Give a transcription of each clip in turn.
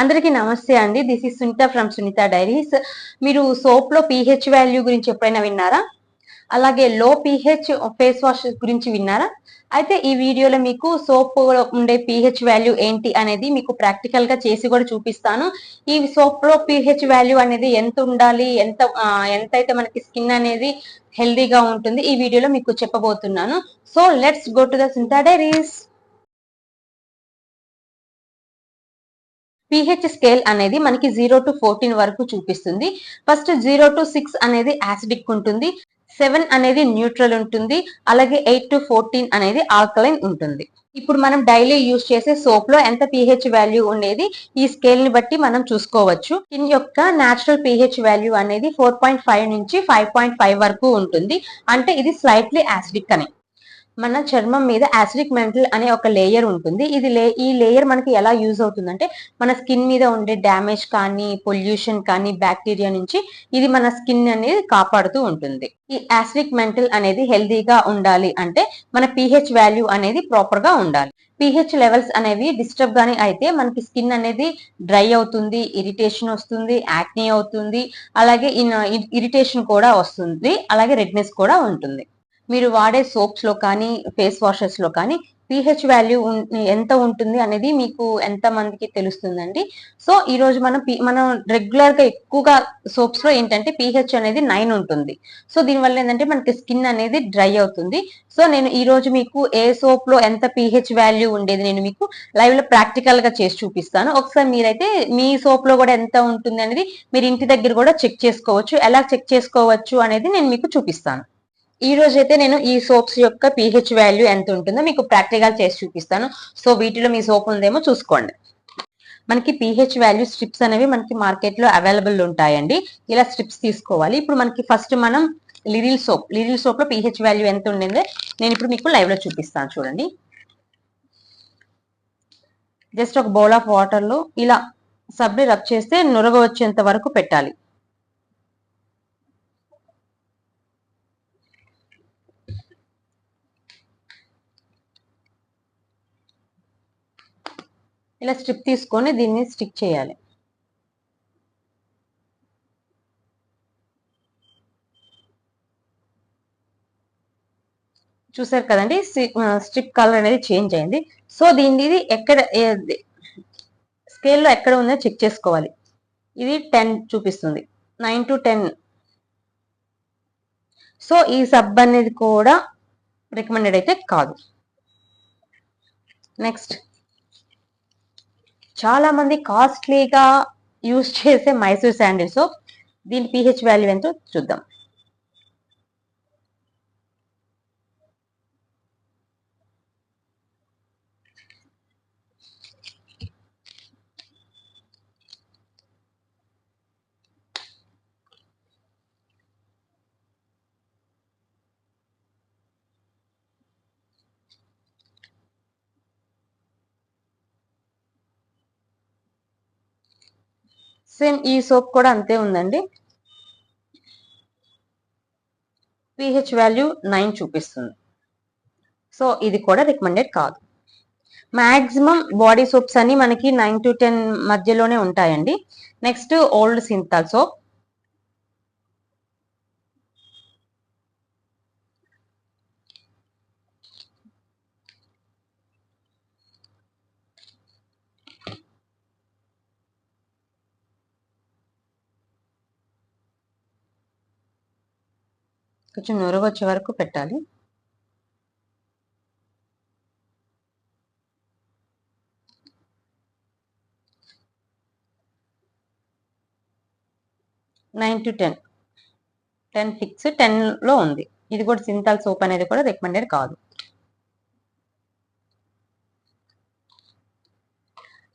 అందరికీ నమస్తే అండి. This is Sunitha from Sunitha diaries మీరు సోప్లో పీహెచ్ వాల్యూ గురించి ఎప్పుడైనా విన్నారా? అలాగే లో పీహెచ్ ఫేస్ వాష్ గురించి విన్నారా? అయితే ఈ వీడియోలో మీకు సోప్ ఉండే పీహెచ్ వాల్యూ ఏంటి అనేది మీకు ప్రాక్టికల్గా చేసి కూడా చూపిస్తాను. ఈ సోప్లో పీహెచ్ వాల్యూ అనేది ఎంత ఉండాలి? ఎంత ఎంత అయితే మనకి స్కిన్ అనేది హెల్దీగా ఉంటుంది? ఈ వీడియోలో మీకు చెప్పబోతున్నాను. So let's go to the Sunitha diaries pH scale అనేది మనకి జీరో టు ఫోర్టీన్ వరకు చూపిస్తుంది. ఫస్ట్ జీరో టు సిక్స్ అనేది యాసిడిక్ ఉంటుంది. సెవెన్ అనేది న్యూట్రల్ ఉంటుంది. అలాగే ఎయిట్ టు ఫోర్టీన్ అనేది ఆల్కలైన్ ఉంటుంది. ఇప్పుడు మనం డైలీ యూజ్ చేసే సోప్లో ఎంత పిహెచ్ వాల్యూ ఉండేది ఈ స్కేల్ని బట్టి మనం చూసుకోవచ్చు. స్కిన్ యొక్క నేచురల్ పిహెచ్ వాల్యూ అనేది ఫోర్ పాయింట్ ఫైవ్ నుంచి ఫైవ్ పాయింట్ ఫైవ్ వరకు ఉంటుంది. అంటే ఇది స్లైట్లీ యాసిడిక్ అని. మన చర్మం మీద యాసిడిక్ మెంటల్ అనే ఒక లేయర్ ఉంటుంది. ఇది లే ఈ లేయర్ మనకి ఎలా యూజ్ అవుతుందంటే మన స్కిన్ మీద ఉండే డ్యామేజ్ కానీ పొల్యూషన్ కానీ బ్యాక్టీరియా నుంచి ఇది మన స్కిన్ అనేది కాపాడుతూ ఉంటుంది. ఈ యాసిడిక్ మెంటల్ అనేది హెల్దీగా ఉండాలి అంటే మన పిహెచ్ వాల్యూ అనేది ప్రాపర్గా ఉండాలి. పిహెచ్ లెవెల్స్ అనేవి డిస్టర్బ్ గానీ అయితే మనకి స్కిన్ అనేది డ్రై అవుతుంది ఇరిటేషన్ వస్తుంది యాక్నీ అవుతుంది అలాగే ఇరిటేషన్ కూడా వస్తుంది అలాగే రెడ్నెస్ కూడా ఉంటుంది. మీరు వాడే సోప్స్లో కానీ ఫేస్ వాషెస్లో కానీ పిహెచ్ వాల్యూ ఎంత ఉంటుంది అనేది మీకు ఎంత మందికి తెలుస్తుందండి. సో ఈ రోజు మనం పి- మనం రెగ్యులర్గా ఎక్కువగా సోప్స్లో ఏంటంటే పిహెచ్ అనేది నైన్ ఉంటుంది. సో దీనివల్ల ఏంటంటే మనకి స్కిన్ అనేది డ్రై అవుతుంది. సో నేను ఈ రోజు మీకు ఏ సోప్లో ఎంత పిహెచ్ వాల్యూ ఉండేది నేను మీకు లైవ్లో ప్రాక్టికల్గా చేసి చూపిస్తాను. ఒకసారి మీరైతే మీ సోప్లో కూడా ఎంత ఉంటుంది అనేది మీరు ఇంటి దగ్గర కూడా చెక్ చేసుకోవచ్చు. ఎలా చెక్ చేసుకోవచ్చు అనేది నేను మీకు చూపిస్తాను. ఈ రోజు అయితే నేను ఈ సోప్స్ యొక్క పిహెచ్ వాల్యూ ఎంత ఉంటుందో మీకు ప్రాక్టికల్ చేసి చూపిస్తాను. సో వీటిలో మీ సోప్ ఉందేమో చూసుకోండి. మనకి పిహెచ్ వాల్యూ స్ట్రిప్స్ అనేవి మనకి మార్కెట్లో అవైలబుల్ ఉంటాయండి. ఇలా స్ట్రిప్స్ తీసుకోవాలి. ఇప్పుడు మనకి ఫస్ట్ మనం లిరిల్ సోప్ లిరిల్ సోప్లో పిహెచ్ వాల్యూ ఎంత ఉండిందో నేను ఇప్పుడు మీకు లైవ్లో చూపిస్తాను చూడండి. జస్ట్ ఒక బౌల్ ఆఫ్ వాటర్లో ఇలా సబ్ని రబ్ చేస్తే నురగ వచ్చేంత వరకు పెట్టాలి. ఇలా స్ట్రిప్ తీసుకొని దీన్ని స్టిక్ చేయాలి. చూసారు కదండి? స్ట్రిప్ కలర్ అనేది చేంజ్ అయింది. సో దీన్ని ఇది ఎక్కడ స్కేల్లో ఎక్కడ ఉందో చెక్ చేసుకోవాలి. ఇది టెన్ చూపిస్తుంది. నైన్ టు టెన్ సో ఈ సబ్ అనేది కూడా రికమెండెడ్ అయితే కాదు. నెక్స్ట్ చాలా మంది కాస్ట్లీగా యూజ్ చేసే మైసూర్ శాండిల్ సోప్ దీని పిహెచ్ వాల్యూ ఎంతో చూద్దాం. సేమ్ ఈ సోప్ కూడా అంతే ఉందండి. పిహెచ్ వాల్యూ నైన్ చూపిస్తుంది. సో ఇది కూడా రికమెండెడ్ కాదు. మ్యాక్సిమం బాడీ సోప్స్ అన్ని మనకి నైన్ టు టెన్ మధ్యలోనే ఉంటాయండి. Next old Cinthol soap. కొంచెం నురగ వచ్చే వరకు పెట్టాలి. Nine to ten. Ten fix టెన్లో ఉంది. ఇది కూడా సింతాల్ సోప్ అనేది కూడా రికమెండెడ్ కాదు.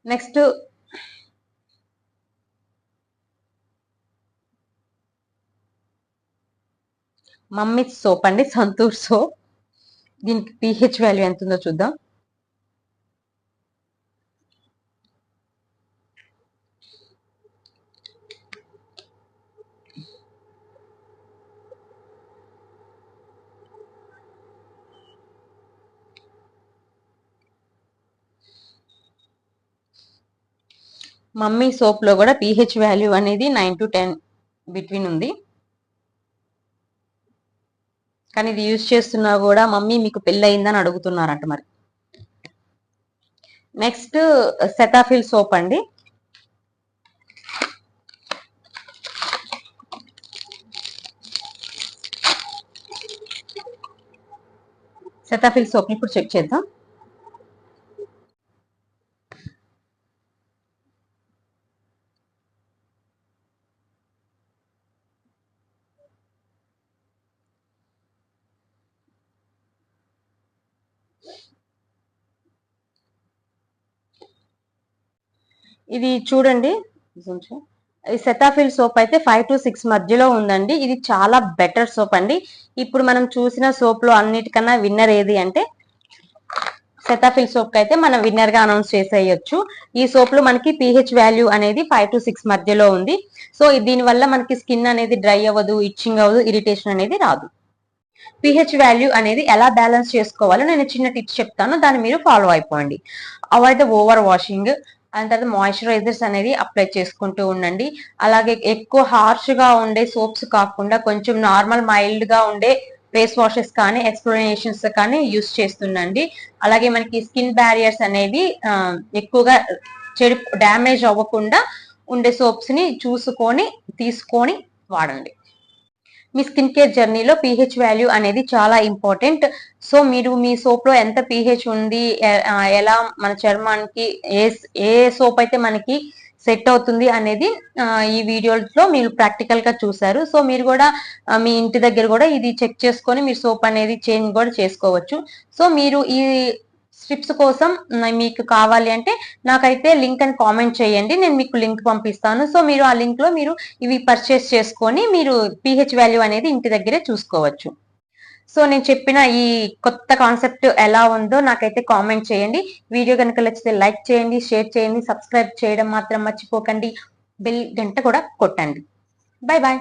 నెక్స్ట్ మమ్మీ సోప్ అండి సంతూర్ సోప్. దీనికి పిహెచ్ వాల్యూ ఎంత ఉందో చూద్దాం. మమ్మీ సోప్లో కూడా పిహెచ్ వాల్యూ అనేది నైన్ టు టెన్ బిట్వీన్ ఉంది. కానీ ఇది యూజ్ చేస్తున్నా కూడా మమ్మీ మీకు పెళ్ళయిందని అడుగుతున్నారంట మరి. నెక్స్ట్ సెటాఫిల్ సోప్ అండి. సెటాఫిల్ సోప్ ఇప్పుడు చెక్ చేద్దాం. ఇది చూడండి. ఈ సెటాఫిల్ సోప్ అయితే ఫైవ్ టు సిక్స్ మధ్యలో ఉందండి. ఇది చాలా బెటర్ సోప్ అండి. ఇప్పుడు మనం చూసిన సోప్లో అన్నిటికన్నా విన్నర్ ఏది అంటే సెటాఫిల్ సోప్ అయితే మనం విన్నర్గా అనౌన్స్ చేసేయచ్చు. ఈ సోప్లో మనకి పిహెచ్ వాల్యూ అనేది ఫైవ్ టు సిక్స్ మధ్యలో ఉంది. సో దీని వల్ల మనకి స్కిన్ అనేది డ్రై అవ్వదు ఇచ్చింగ్ అవ్వదు ఇరిటేషన్ అనేది రాదు. పిహెచ్ వాల్యూ అనేది ఎలా బ్యాలెన్స్ చేసుకోవాలో నేను చిన్న టిప్స్ చెప్తాను. దాన్ని మీరు ఫాలో అయిపోండి. Avoid the over washing and తర్వాత మాయిశ్చరైజర్స్ అనేది అప్లై చేసుకుంటూ ఉండండి. అలాగే ఎక్కువ హార్ష్గా ఉండే సోప్స్ కాకుండా కొంచెం నార్మల్ మైల్డ్గా ఉండే ఫేస్ వాషెస్ కానీ ఎక్స్ప్లెనేషన్స్ కానీ యూస్ చేస్తుండండి. అలాగే మనకి స్కిన్ బ్యారియర్స్ అనేవి ఎక్కువగా చెడు డ్యామేజ్ అవ్వకుండా ఉండే సోప్స్ని చూసుకొని తీసుకొని వాడండి. మీ స్కిన్ కేర్ జర్నీలో పీహెచ్ వాల్యూ అనేది చాలా ఇంపార్టెంట్. సో మీరు మీ సోప్లో ఎంత పీహెచ్ ఉంది ఎలా మన చర్మానికి ఏ ఏ సోప్ అయితే మనకి సెట్ అవుతుంది అనేది ఈ వీడియోలో మీరు ప్రాక్టికల్గా చూసారు. సో మీరు కూడా మీ ఇంటి దగ్గర కూడా ఇది చెక్ చేసుకొని మీరు సోప్ అనేది చేంజ్ కూడా చేసుకోవచ్చు. సో మీరు ఈ స్ట్రిప్స్ కోసం మీకు కావాలి అంటే నాకైతే లింక్ అని కామెంట్ చేయండి. నేను మీకు లింక్ పంపిస్తాను. సో మీరు ఆ లింక్లో మీరు ఇవి పర్చేస్ చేసుకొని మీరు పిహెచ్ వాల్యూ అనేది ఇంటి దగ్గరే చూసుకోవచ్చు. సో నేను చెప్పిన ఈ కొత్త కాన్సెప్ట్ ఎలా ఉందో నాకైతే కామెంట్ చేయండి. వీడియో కనుక నచ్చితే లైక్ చేయండి షేర్ చేయండి సబ్స్క్రైబ్ చేయడం మాత్రం మర్చిపోకండి. బెల్ గంట కూడా కొట్టండి. Bye bye